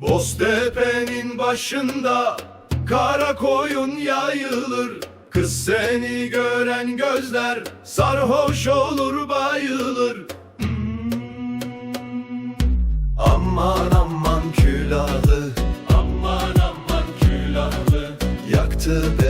Boztepe'nin başında kara koyun yayılır. Kız seni gören gözler sarhoş olur bayılır. Hmm. Aman aman külahı. Aman aman külahı. Yaktı beni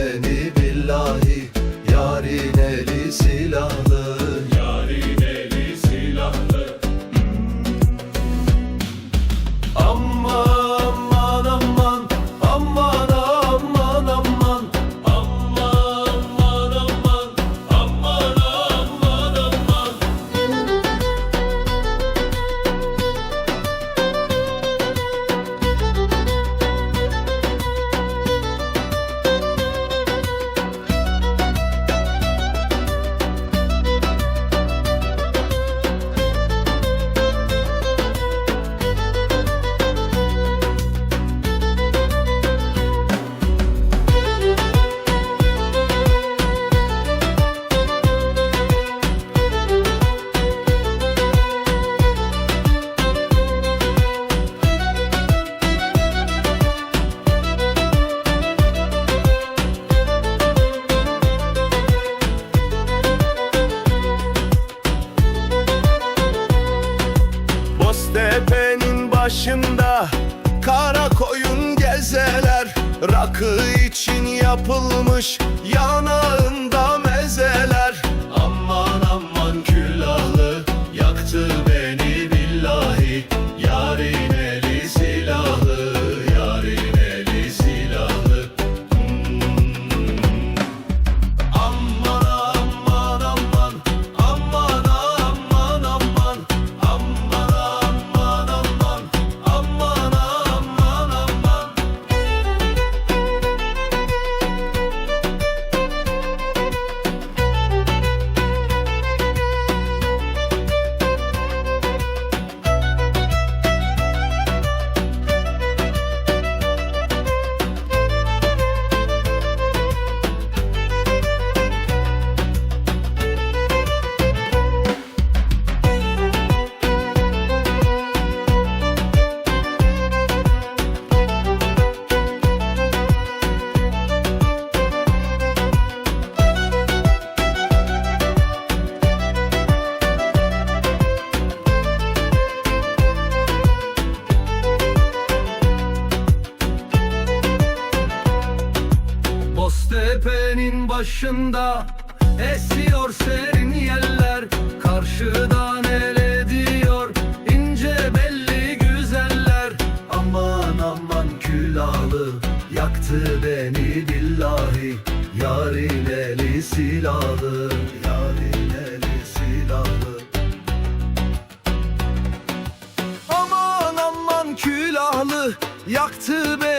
başında kara koyun gezeler Rakı için yapılmış yanağında başında esiyor serin yeller. Karşıdan el ediyor? İnce belli güzeller. Aman aman külahlı yaktı beni billahi. Yarın eli silahlı, yarın eli silahlı Aman aman külahlı yaktı beni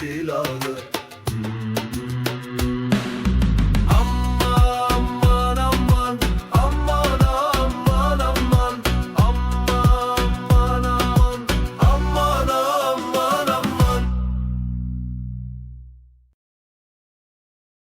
silahı